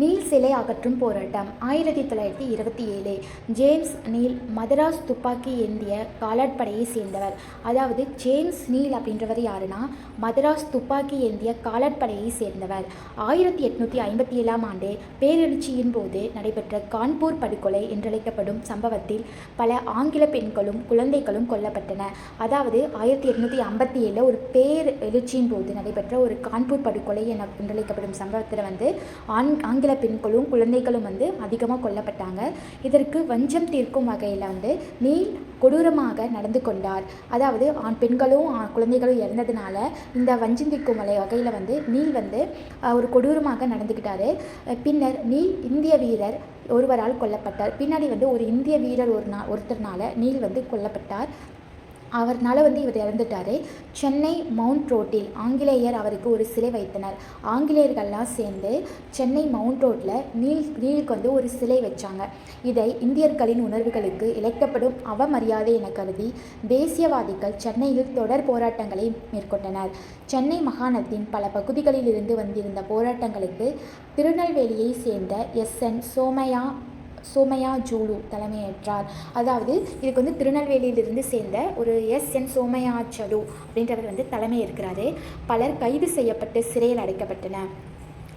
Neil சிலை அகற்றும் போராட்டம். ஆயிரத்தி தொள்ளாயிரத்தி இருபத்தி ஏழு. ஜேம்ஸ் நீல் மதராஸ் துப்பாக்கி ஏந்திய காலாட்படையை சேர்ந்தவர். அதாவது ஜேம்ஸ் நீல் அப்படின்றவர் யாருன்னா மதராஸ் துப்பாக்கி ஏந்திய காலாட்படையை சேர்ந்தவர். ஆயிரத்தி எட்நூற்றி ஐம்பத்தி ஏழாம் ஆண்டு பேரெழுச்சியின் போது நடைபெற்ற கான்பூர் படுகொலை என்றழைக்கப்படும் சம்பவத்தில் பல ஆங்கில பெண்களும் குழந்தைகளும் கொல்லப்பட்டன. அதாவது ஆயிரத்தி எட்நூற்றி ஐம்பத்தி ஏழில் ஒரு பேர் எழுச்சியின் போது நடைபெற்ற ஒரு கான்பூர் படுகொலை என என்றழைக்கப்படும் சம்பவத்தில் வந்து ஆண் ஆங்கில பெண்களும் குழந்தைகளும் வந்து அதிகமாக கொல்லப்பட்டாங்க. இதற்கு வஞ்சம் தீர்க்கும் வகையில் வந்து நீல் கொடூரமாக நடந்து கொண்டார். அதாவது ஆண் பெண்களும் குழந்தைகளும் இறந்ததுனால இந்த வஞ்சம் தீர்க்கும் வலை வகையில் வந்து நீல் வந்து ஒரு கொடூரமாக நடந்துக்கிட்டாரு பின்னர் நீல் இந்திய வீரர் ஒருவரால் கொல்லப்பட்டார். பின்னாடி வந்து ஒரு இந்திய வீரர் ஒரு நா ஒருத்தர்னால நீல் வந்து கொல்லப்பட்டார். அவர்னால் வந்து இவர் இறந்துட்டார். சென்னை மவுண்ட் ரோட்டில் ஆங்கிலேயர் அவருக்கு ஒரு சிலை வைத்தனர். ஆங்கிலேயர்கள்லாம் சேர்ந்து சென்னை மவுண்ட் ரோட்டில் நீல் நீலுக்கு வந்து ஒரு சிலை வச்சாங்க. இதை இந்தியர்களின் உணர்வுகளுக்கு இழைக்கப்படும் அவமரியாதை என கருதி தேசியவாதிகள் சென்னையில் தொடர் போராட்டங்களை மேற்கொண்டனர். சென்னை மாகாணத்தின் பல பகுதிகளில் இருந்து வந்திருந்த போராட்டங்களுக்கு திருநெல்வேலியை சேர்ந்த S. N. Somaiya Somaiya Zulu தலைமையேற்றார். அதாவது இதுக்கு வந்து திருநெல்வேலியிலிருந்து சேர்ந்த ஒரு எஸ். என். சோமையாச்சலு அப்படின்றவர் வந்து தலைமை இருக்கிறாரு பலர் கைது செய்யப்பட்டு சிறையில் அடைக்கப்பட்டனர்.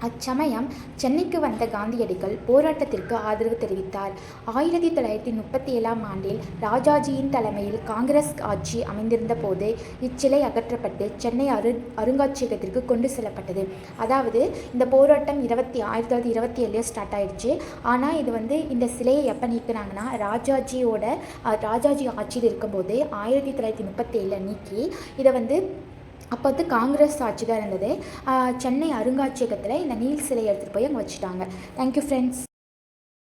அச்சமயம் சென்னைக்கு வந்த காந்தியடிகள் போராட்டத்திற்கு ஆதரவு தெரிவித்தார். ஆயிரத்தி தொள்ளாயிரத்தி முப்பத்தி ஏழாம் ஆண்டில் ராஜாஜியின் தலைமையில் காங்கிரஸ் ஆட்சி அமைந்திருந்த போது இச்சிலை அகற்றப்பட்டு சென்னை அரு அருங்காட்சியகத்திற்கு கொண்டு செல்லப்பட்டது. அதாவது இந்த போராட்டம் இருபத்தி ஆயிரத்தி தொள்ளாயிரத்தி இருபத்தி ஏழில் ஸ்டார்ட் ஆயிடுச்சு. ஆனால் இது வந்து இந்த சிலையை எப்போ நீக்கினாங்கன்னா ராஜாஜியோட ராஜாஜி ஆட்சியில் இருக்கும்போது ஆயிரத்தி தொள்ளாயிரத்தி முப்பத்தி ஏழில் நீக்கி இதை வந்து அப்போ வந்து காங்கிரஸ் ஆட்சி தான் இருந்தது சென்னை அருங்காட்சியகத்தில் இந்த நீல் சிலை எடுத்துகிட்டு போய் அங்கே வச்சுட்டாங்க. Thank you friends